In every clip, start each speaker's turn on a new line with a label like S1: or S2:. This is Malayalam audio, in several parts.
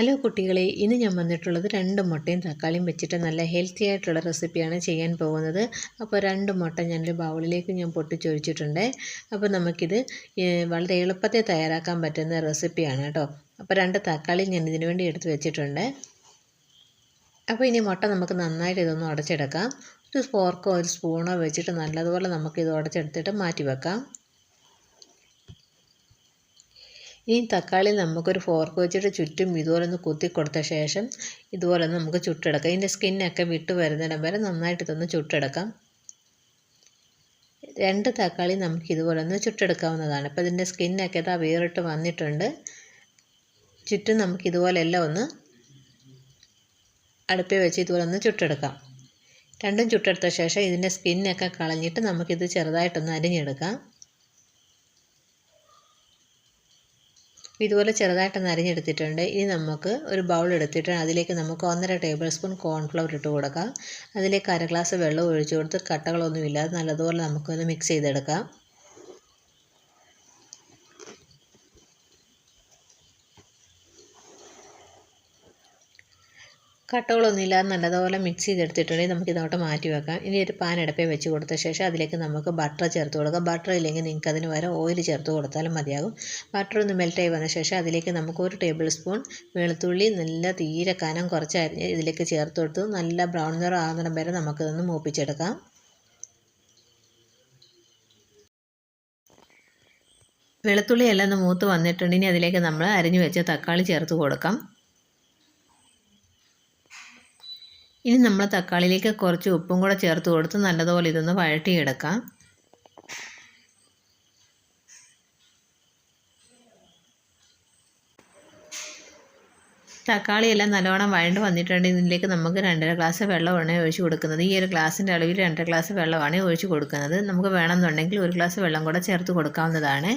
S1: ഹലോ കുട്ടികളെ ഇന്ന് ഞാൻ വന്നിട്ടുള്ളത് രണ്ട് മുട്ടയും തക്കാളിയും വെച്ചിട്ട് നല്ല ഹെൽത്തി ആയിട്ടുള്ള റെസിപ്പിയാണ് ചെയ്യാൻ പോകുന്നത്. അപ്പോൾ രണ്ട് മുട്ട ഞാനൊരു ബൗളിലേക്ക് ഞാൻ പൊട്ടിച്ചൊഴിച്ചിട്ടുണ്ട്. അപ്പോൾ നമുക്കിത് വളരെ എളുപ്പത്തിൽ തയ്യാറാക്കാൻ പറ്റുന്ന റെസിപ്പിയാണ് കേട്ടോ. അപ്പോൾ രണ്ട് തക്കാളി ഞാൻ ഇതിനു വേണ്ടി എടുത്ത് വെച്ചിട്ടുണ്ട്. അപ്പോൾ ഇനി മുട്ട നമുക്ക് നന്നായിട്ട് ഇതൊന്ന് ഉടച്ചെടുക്കാം. ഒരു ഫോർക്കോ ഒരു സ്പൂണോ വെച്ചിട്ട് നല്ലതുപോലെ നമുക്കിത് ഉടച്ചെടുത്തിട്ട് മാറ്റി വെക്കാം ഇനി തക്കാളി നമുക്കൊരു ഫോർക്ക് വെച്ചിട്ട് ചുറ്റും ഇതുപോലെ ഒന്ന് കുത്തി കൊടുത്ത ശേഷം ഇതുപോലെ നമുക്ക് ചുട്ടെടുക്കാം. ഇതിന്റെ സ്കിന്നൊക്കെ വിട്ടു വരുന്നിടം വരെ നന്നായിട്ട് ഇതൊന്ന് ചുട്ടെടുക്കാം. രണ്ട് തക്കാളി നമുക്ക് ഇതുപോലെ ഒന്ന് ചുട്ടെടുക്കാവുന്നതാണ്. അപ്പോൾ ഇതിന്റെ സ്കിന്നൊക്കെ ഇതാ വേറിട്ട് വന്നിട്ടുണ്ട്. ചുറ്റും നമുക്ക് ഇതുപോലെ എല്ലാം ഒന്ന് അടുപ്പിൽ വെച്ച് ഇതുപോലെ ഒന്ന് ചുട്ടെടുക്കാം. രണ്ടും ചുട്ടെടുത്ത ശേഷം ഇതിന്റെ സ്കിന്നൊക്കെ കളഞ്ഞിട്ട് നമുക്കിത് ചെറുതായിട്ടൊന്ന് അരിഞ്ഞെടുക്കാം. ഇതുപോലെ ചെറുതായിട്ട് നരഞ്ഞെടുത്തിട്ടുണ്ട് ഇനി നമുക്ക് ഒരു ബൗൾ എടുത്തിട്ട് അതിലേക്ക് നമുക്ക് ഒന്നര ടേബിൾ സ്പൂൺ കോൺഫ്ലവർ ഇട്ട് കൊടുക്കാം. അതിലേക്ക് അര ഗ്ലാസ് വെള്ളം ഒഴിച്ചു കൊടുത്ത് കട്ടകളൊന്നും ഇല്ലാതെ നല്ലതുപോലെ നമുക്കൊന്ന് മിക്സ് ചെയ്തെടുക്കാം. കട്ടകളൊന്നുമില്ലാതെ നല്ലതുപോലെ മിക്സ് ചെയ്തെടുത്തിട്ടുണ്ടെങ്കിൽ നമുക്ക് ഇതോട്ട് മാറ്റി വെക്കാം. ഇനി ഒരു പാൻ അടുപ്പേ വെച്ച് കൊടുത്ത ശേഷം അതിലേക്ക് നമുക്ക് ബട്ടർ ചേർത്ത് കൊടുക്കാം. ബട്ടർ ഇല്ലെങ്കിൽ നിങ്ങൾക്ക് അതിന് വേറെ ഓയിൽ ചേർത്ത് കൊടുത്താലും മതിയാകും. ബട്ടർ ഒന്ന് മെൽറ്റായി വന്ന ശേഷം അതിലേക്ക് നമുക്ക് ഒരു ടേബിൾ സ്പൂൺ വെളുത്തുള്ളി നല്ല തീരെ കനം കുറച്ച് ഇതിലേക്ക് ചേർത്ത് കൊടുത്ത് നല്ല ബ്രൗൺ നിറം ആകുന്നിടം വരെ നമുക്കിതൊന്ന് മൂപ്പിച്ചെടുക്കാം. വെളുത്തുള്ളി എല്ലാം ഒന്ന് മൂത്ത് വന്നിട്ടുണ്ടെങ്കിൽ അതിലേക്ക് നമ്മൾ അരിഞ്ഞു വെച്ച തക്കാളി ചേർത്ത് കൊടുക്കാം. ഇനി നമ്മൾ തക്കാളിയിലേക്ക് കുറച്ച് ഉപ്പും കൂടെ ചേർത്ത് കൊടുത്ത് നല്ലതുപോലെ ഇതൊന്ന് വഴട്ടിയെടുക്കാം തക്കാളിയെല്ലാം നല്ലവണ്ണം വഴണ്ട് വന്നിട്ടുണ്ട്. ഇതിലേക്ക് നമുക്ക് രണ്ടര ഗ്ലാസ് വെള്ളമാണ് ഒഴിച്ച് കൊടുക്കുന്നത്. ഈ ഒരു ഗ്ലാസിന്റെ അളവിൽ രണ്ടര ഗ്ലാസ് വെള്ളമാണ് ഒഴിച്ച് കൊടുക്കുന്നത്. നമുക്ക് വേണമെന്നുണ്ടെങ്കിൽ ഒരു ഗ്ലാസ് വെള്ളം കൂടെ ചേർത്ത് കൊടുക്കാവുന്നതാണ്.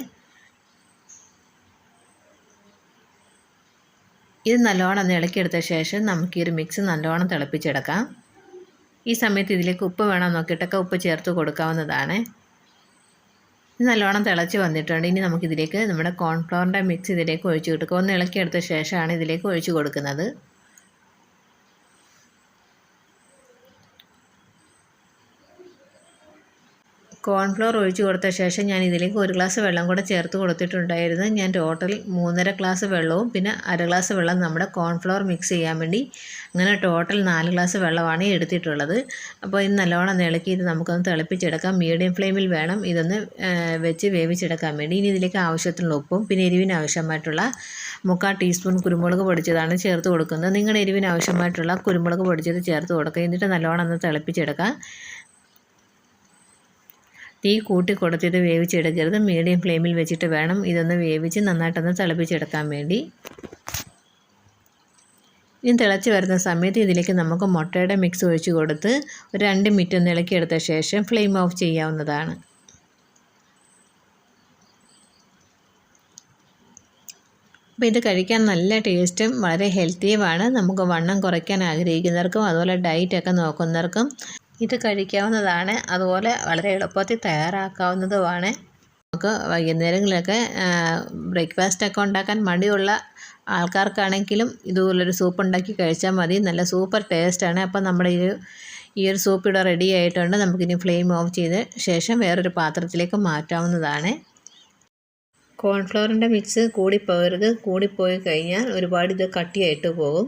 S1: ഇത് നല്ലോണം ഇളക്കിയെടുത്ത ശേഷം നമുക്ക് ഈ ഒരു മിക്സ് നല്ലോണം തിളപ്പിച്ചെടുക്കാം. ഈ സമയത്ത് ഇതിലേക്ക് ഉപ്പ് വേണം നോക്കിയിട്ടൊക്കെ ഉപ്പ് ചേർത്ത് കൊടുക്കാവുന്നതാണ്. ഇത് നല്ലോണം തിളച്ച് വന്നിട്ടുണ്ട്. ഇനി നമുക്കിതിലേക്ക് നമ്മുടെ കോൺഫ്ലോറിന്റെ മിക്സ് ഇതിലേക്ക് ഒഴിച്ച് കൊടുക്കുക ഒന്ന് ഇളക്കിയെടുത്ത ശേഷമാണ് ഇതിലേക്ക് ഒഴിച്ച് കൊടുക്കുന്നത്. കോൺഫ്ലോർ ഒഴിച്ചു കൊടുത്ത ശേഷം ഞാൻ ഇതിലേക്ക് ഒരു ഗ്ലാസ് വെള്ളം കൂടെ ചേർത്ത് കൊടുത്തിട്ടുണ്ടായിരുന്നു. ഞാൻ ടോട്ടൽ മൂന്നര ഗ്ലാസ് വെള്ളവും പിന്നെ അര ഗ്ലാസ് വെള്ളം നമ്മുടെ കോൺഫ്ലോർ മിക്സ് ചെയ്യാൻ വേണ്ടി അങ്ങനെ ടോട്ടൽ നാല് ഗ്ലാസ് വെള്ളമാണ് എടുത്തിട്ടുള്ളത്. അപ്പോൾ ഇത് നല്ലോണം ഇളക്കി ഇത് നമുക്കൊന്ന് തിളപ്പിച്ചെടുക്കാം. മീഡിയം ഫ്ലെയിമിൽ വേണം ഇതൊന്ന് വെച്ച് വേവിച്ചെടുക്കാൻ വേണ്ടി. ഇനി ഇതിലേക്ക് ആവശ്യത്തിനുള്ള ഉപ്പും പിന്നെ എരിവിന് ആവശ്യമായിട്ടുള്ള മുക്കാൽ ടീസ്പൂൺ കുരുമുളക് പൊടിച്ചതാണ് ചേർത്ത് കൊടുക്കുന്നത്. നിങ്ങളുടെ എരിവിന് ആവശ്യമായിട്ടുള്ള കുരുമുളക് പൊടിച്ചത് ചേർത്ത് കൊടുക്കുക. എന്നിട്ട് നല്ലോണം ഒന്ന് തിളപ്പിച്ചെടുക്കാം. തീ കൂട്ടി കൊടുത്തിട്ട് വേവിച്ചെടുക്കരുത്. മീഡിയം ഫ്ലെയിമിൽ വെച്ചിട്ട് വേണം ഇതൊന്ന് വേവിച്ച് നന്നായിട്ടൊന്ന് തിളപ്പിച്ചെടുക്കാൻ വേണ്ടി. ഇനി തിളച്ച് വരുന്ന സമയത്ത് ഇതിലേക്ക് നമുക്ക് മുട്ടയുടെ മിക്സ് ഒഴിച്ചു കൊടുത്ത് ഒരു രണ്ട് മിനിറ്റ് ഒന്ന് ഇളക്കിയെടുത്ത ശേഷം ഫ്ലെയിം ഓഫ് ചെയ്യാവുന്നതാണ്. അപ്പോൾ ഇത് കഴിക്കാൻ നല്ല ടേസ്റ്റും വളരെ ഹെൽത്തിയുമാണ്. നമുക്ക് വണ്ണം കുറയ്ക്കാൻ ആഗ്രഹിക്കുന്നവർക്കും അതുപോലെ ഡയറ്റൊക്കെ നോക്കുന്നവർക്കും ഇത് കഴിക്കാവുന്നതാണ്. അതുപോലെ വളരെ എളുപ്പത്തിൽ തയ്യാറാക്കാവുന്നതുമാണ്. നമുക്ക് വൈകുന്നേരങ്ങളിലൊക്കെ ബ്രേക്ക്ഫാസ്റ്റൊക്കെ ഉണ്ടാക്കാൻ മടിയുള്ള ആൾക്കാർക്കാണെങ്കിലും ഇതുപോലൊരു സൂപ്പ് ഉണ്ടാക്കി കഴിച്ചാൽ മതി. നല്ല സൂപ്പർ ടേസ്റ്റാണ്. അപ്പോൾ നമ്മുടെ ഈ ഈ ഒരു സൂപ്പ് ഇവിടെ റെഡി ആയിട്ടുണ്ട്. നമുക്കിനി ഫ്ലെയിം ഓഫ് ചെയ്ത് ശേഷം വേറൊരു പാത്രത്തിലേക്ക് മാറ്റാവുന്നതാണ്. കോൺഫ്ലവറിന്റെ മിക്സ് കൂടിപ്പോകരുത്. കൂടിപ്പോയി കഴിഞ്ഞാൽ ഒരുപാട് ഇത് കട്ടിയായിട്ട് പോകും.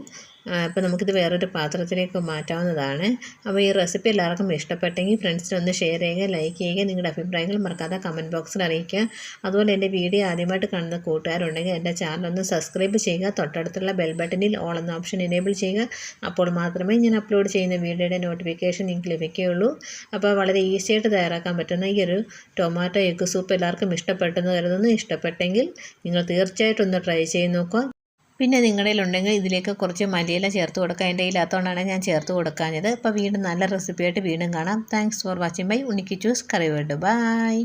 S1: അപ്പോൾ നമുക്കിത് വേറൊരു പാത്രത്തിലേക്ക് മാറ്റാവുന്നതാണ്. അപ്പോൾ ഈ റെസിപ്പി എല്ലാവർക്കും ഇഷ്ടപ്പെട്ടെങ്കിൽ ഫ്രണ്ട്സിനൊന്ന് ഷെയർ ചെയ്യുക ലൈക്ക് ചെയ്യുക നിങ്ങളുടെ അഭിപ്രായങ്ങൾ മറക്കാതെ കമന്റ് ബോക്സിൽ അറിയിക്കുക. അതുപോലെ എന്റെ വീഡിയോ ആദ്യമായിട്ട് കാണുന്ന കൂട്ടുകാരുണ്ടെങ്കിൽ എന്റെ ചാനലൊന്ന് സബ്സ്ക്രൈബ് ചെയ്യുക തൊട്ടടുത്തുള്ള ബെൽ ബട്ടണിൽ ഓൾ എന്ന ഓപ്ഷൻ എനേബിൾ ചെയ്യുക. അപ്പോൾ മാത്രമേ ഞാൻ അപ്ലോഡ് ചെയ്യുന്ന വീഡിയോയുടെ നോട്ടിഫിക്കേഷൻ നിങ്ങൾക്ക് ലഭിക്കുകയുള്ളൂ. അപ്പോൾ വളരെ ഈസി ആയിട്ട് തയ്യാറാക്കാൻ പറ്റുന്ന ഈ ഒരു ടൊമാറ്റോ എഗ് സൂപ്പ് എല്ലാവർക്കും ഇഷ്ടപ്പെട്ടെന്ന് കരുതുന്നു. ഇഷ്ടപ്പെട്ടെങ്കിൽ നിങ്ങൾ തീർച്ചയായിട്ടും ഒന്ന് ട്രൈ ചെയ്ത് നോക്കുക. പിന്നെ നിങ്ങളുടെ ഉണ്ടെങ്കിൽ ഇതിലേക്ക് കുറച്ച് മല്ലിയില ചേർത്ത് കൊടുക്കാം എന്റെ ഇല്ലാത്തതുകൊണ്ടാണ് ഞാൻ ചേർത്ത് കൊടുക്കാഞ്ഞത്. അപ്പോൾ വീണ്ടും നല്ല റെസിപ്പിയായിട്ട് വീണ്ടും കാണാം. താങ്ക്സ് ഫോർ വാച്ചിങ് ബൈ ഉണ്ണിക്ക് ചൂസ് കറി വേർഡ് ബൈ